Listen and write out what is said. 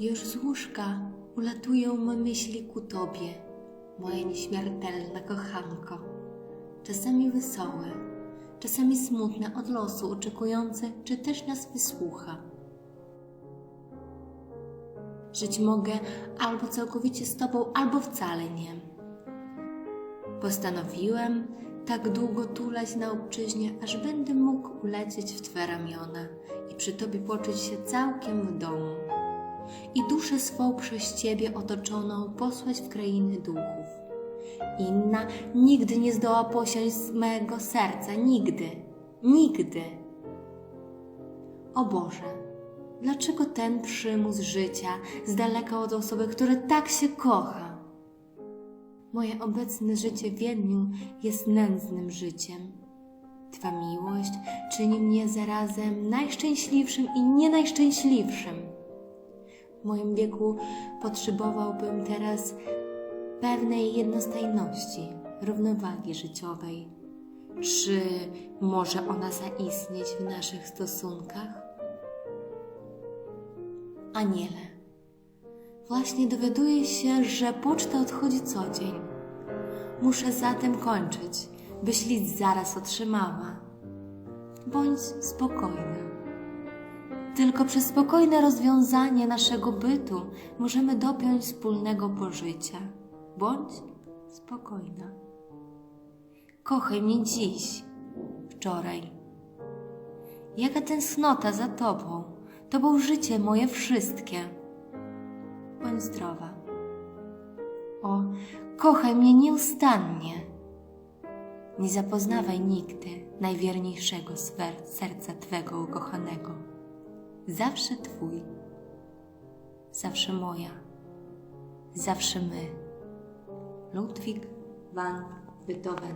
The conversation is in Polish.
Już z łóżka ulatują me myśli ku Tobie, moja nieśmiertelna kochanko. Czasami wesołe, czasami smutne od losu, oczekujące, czy też nas wysłucha. Żyć mogę albo całkowicie z Tobą, albo wcale nie. Postanowiłem tak długo tulać na obczyźnie, aż będę mógł ulecieć w Twe ramiona i przy Tobie poczuć się całkiem w domu. I duszę swą przez Ciebie otoczoną posłać w krainy duchów. Inna nigdy nie zdoła posiąść z mego serca, nigdy, nigdy. O Boże, dlaczego ten przymus życia z daleka od osoby, która tak się kocha? Moje obecne życie w Wiedniu jest nędznym życiem. Twa miłość czyni mnie zarazem najszczęśliwszym i nie najszczęśliwszym. W moim wieku potrzebowałbym teraz pewnej jednostajności, równowagi życiowej. Czy może ona zaistnieć w naszych stosunkach? Aniele, właśnie dowiaduję się, że poczta odchodzi co dzień. Muszę zatem kończyć, byś list zaraz otrzymała. Bądź spokojna. Tylko przez spokojne rozwiązanie naszego bytu możemy dopiąć wspólnego pożycia. Bądź spokojna. Kochaj mnie dziś, wczoraj. Jaka tęsknota za Tobą, Tobą życie moje wszystkie. Bądź zdrowa. O, kochaj mnie nieustannie. Nie zapoznawaj nigdy najwierniejszego serca Twego ukochanego. Zawsze Twój, zawsze moja, zawsze my. Ludwik van Beethoven